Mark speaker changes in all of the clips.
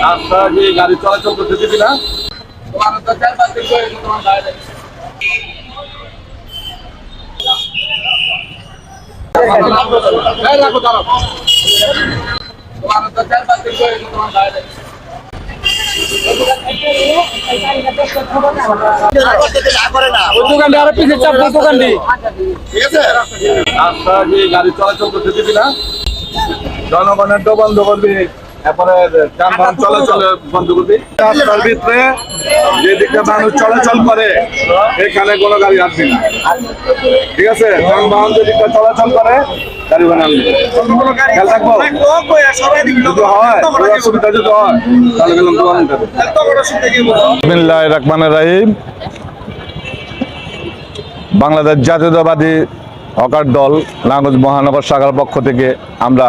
Speaker 1: রাস্তা দিয়ে গাড়ি চলাচল করতে দিবি না? দিয়ে করতে দিবি না? জনগণের তো বন্ধ করবি এরপরে যানবাহন চলাচল বন্ধ করবি রাস্তার ভিতরে যেদিকে মানুষ চলাচল করে এখানে কোনো গাড়ি আসবে না। ঠিক আছে? যানবাহন যেদিকে চলাচল করে গাড়ি বানাবি খেয়াল থাকব? যদি হয় অসুবিধা যদি হয় তাহলে গেলাম বিসমিল্লাহ রহমানের রাহিম। বাংলাদেশ জাতীয়তাবাদী হকার দল নাগজ মহানগর শাখার পক্ষ থেকে আমরা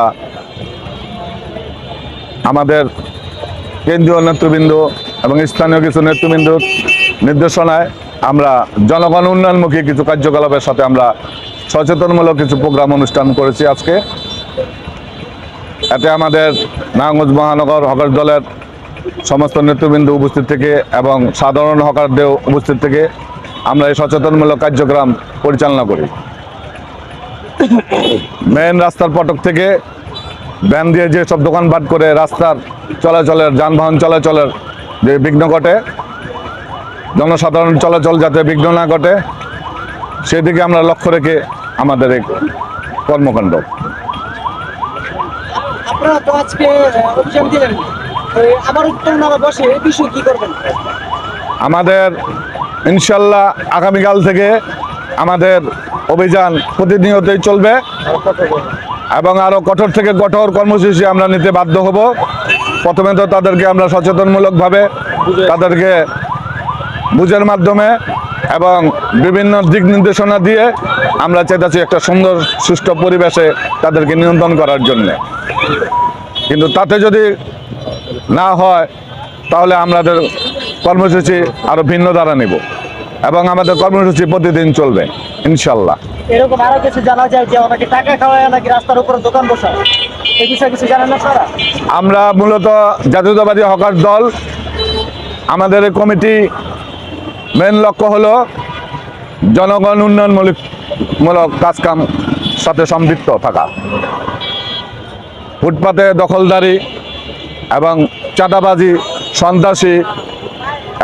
Speaker 1: আমাদের কেন্দ্রীয় নেতৃবৃন্দ এবং স্থানীয় কিছু নেতৃবৃন্দ নির্দেশনায় আমরা জনগণ উন্নয়নমুখী কিছু কার্যকলাপের সাথে আমরা সচেতনমূলক কিছু প্রোগ্রাম অনুষ্ঠান করেছি আজকে। এতে আমাদের নারায়ণগঞ্জ মহানগর হকার দলের সমস্ত নেতৃবৃন্দ উপস্থিত থেকে এবং সাধারণ হকারদের উপস্থিত থেকে আমরা এই সচেতনমূলক কার্যক্রম পরিচালনা করি। মেন রাস্তার পটক থেকে ভ্যান দিয়ে যে সব দোকানপাট করে রাস্তার চলাচলের যানবাহন চলাচলের যে বিঘ্ন ঘটে জনসাধারণ চলাচল যাতে বিঘ্ন না ঘটে সেদিকে আমরা লক্ষ্য রেখে আমাদের এই কর্মকাণ্ড।
Speaker 2: আপনারা তো আজকে অভিযান দিলেন। আবার উত্তরণ বসে এই বিষয়ে কি করবেন?
Speaker 1: আমাদের ইনশাল্লাহ আগামীকাল থেকে আমাদের অভিযান প্রতিনিয়তই চলবে। এবং আরও কঠোর থেকে কঠোর কর্মসূচি আমরা নিতে বাধ্য হব। প্রথমে তো তাদেরকে আমরা সচেতনমূলকভাবে তাদেরকে বুঝের মাধ্যমে এবং বিভিন্ন দিক নির্দেশনা দিয়ে আমরা চাইতেছি একটা সুন্দর, সুষ্ঠু পরিবেশে তাদেরকে নিয়ন্ত্রণ করার জন্যে। কিন্তু তাতে যদি না হয়, তাহলে আমাদের কর্মসূচি আরও ভিন্ন দ্বারা নেব। এবং আমাদের কর্মসূচি প্রতিদিন চলবে ইনশাল্লাহ।
Speaker 2: এরকম আরও কিছু জানা যায় যে অনেকে টাকা খাওয়ায় নাকি রাস্তার উপরে দোকান বসায়? এই বিষয়ে কিছু জানেন না আপনারা?
Speaker 1: আমরা মূলত জাতীয়তাবাদী হকার দল। আমাদের কমিটি মেন লক্ষ্য হলো জনগণ উন্নয়নমূলক মূলক কাজকাম সাথে সম্পৃক্ত থাকা। ফুটপাতে দখলদারি এবং চাঁদাবাজি সন্ত্রাসী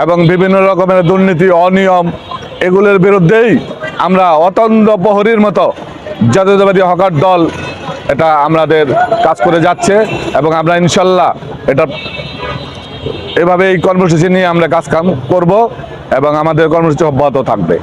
Speaker 1: এবং বিভিন্ন রকমের দুর্নীতি, অনিয়ম এগুলোর বিরুদ্ধেই আমরা অতন্দ্র প্রহরীর মতো জাতীয়তাবাদী হকার দল এটা আমাদের কাজ করে যাচ্ছে এবং আমরা ইনশাল্লাহ এটা এভাবে এই কর্মসূচি নিয়ে আমরা কাজ কাম করব এবং আমাদের কর্মসূচি অব্যাহত থাকবে।